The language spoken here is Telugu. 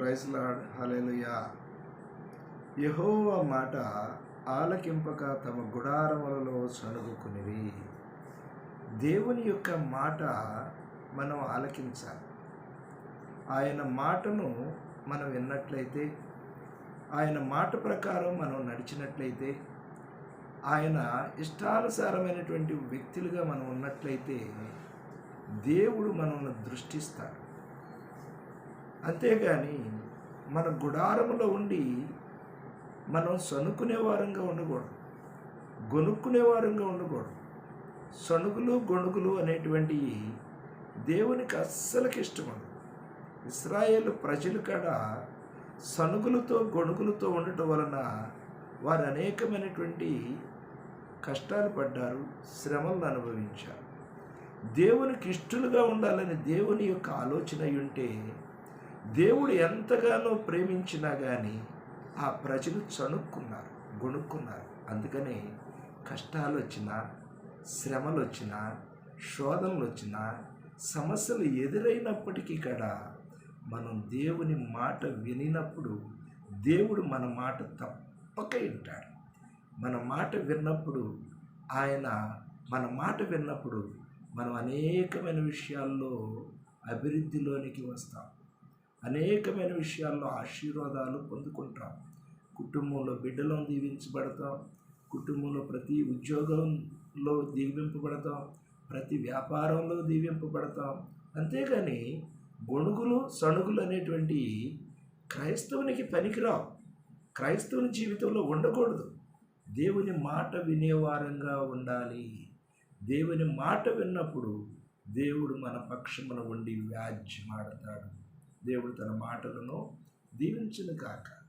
ప్రైజ్ లాడ్ హలెలుయా యహోవ మాట ఆలకింపక తమ గుడారములలో సనుగుకునివి దేవుని యొక్క మాట మనం ఆలకించాలి. ఆయన మాటను మనం విన్నట్లయితే ఆయన మాట ప్రకారం మనం నడిచినట్లయితే ఆయన ఇష్టానుసారమైనటువంటి వ్యక్తులుగా మనం ఉన్నట్లయితే దేవుడు మనల్ని దృష్టిస్తాడు. అంతేగాని మన గుడారంలో ఉండి మనం సనుకునే వారంగా ఉండకూడదు. గొనుక్కునే వారంగా ఉండకూడదు. సణుగులు గొణుగులు అనేటువంటివి దేవునికి అస్సలకి ఇష్టమండదు. ఇస్రాయేల్ ప్రజలు కాడ సనుగులతో గొణుగులతో ఉండటం వలన వారు అనేకమైనటువంటి కష్టాలు పడ్డారు శ్రమలను అనుభవించారు. దేవునికి ఇష్టలుగా ఉండాలని దేవుని యొక్క ఆలోచన అయి ఉంటే దేవుడు ఎంతగానో ప్రేమించినా కానీ ఆ ప్రజలు చణుక్కున్నారు గొణుక్కున్నారు. అందుకనే కష్టాలు వచ్చినా శ్రమలు వచ్చినా శోధనలు వచ్చినా సమస్యలు ఎదురైనప్పటికీ కూడా మనం దేవుని మాట వినినప్పుడు దేవుడు మన మాట తప్పక వింటాడు. మన మాట విన్నప్పుడు ఆయన మన మాట విన్నప్పుడు మనం అనేకమైన విషయాల్లో అభివృద్ధిలోనికి వస్తాం. అనేకమైన విషయాల్లో ఆశీర్వాదాలు పొందుకుంటాం. కుటుంబంలో బిడ్డలను దీవించబడతాం. కుటుంబంలో ప్రతి ఉద్యోగంలో దీవింపబడతాం. ప్రతి వ్యాపారంలో దీవింపబడతాం. అంతేగాని గొణుగులు సణుగులు అనేటువంటి క్రైస్తవునికి పనికిరావు. క్రైస్తవుని జీవితంలో ఉండకూడదు. దేవుని మాట వినేవారంగా ఉండాలి. దేవుని మాట విన్నప్పుడు దేవుడు మన పక్షమున ఉండి వ్యాజ్యమాడతాడు. దేవుడు తన మాటలను దీవించును కాక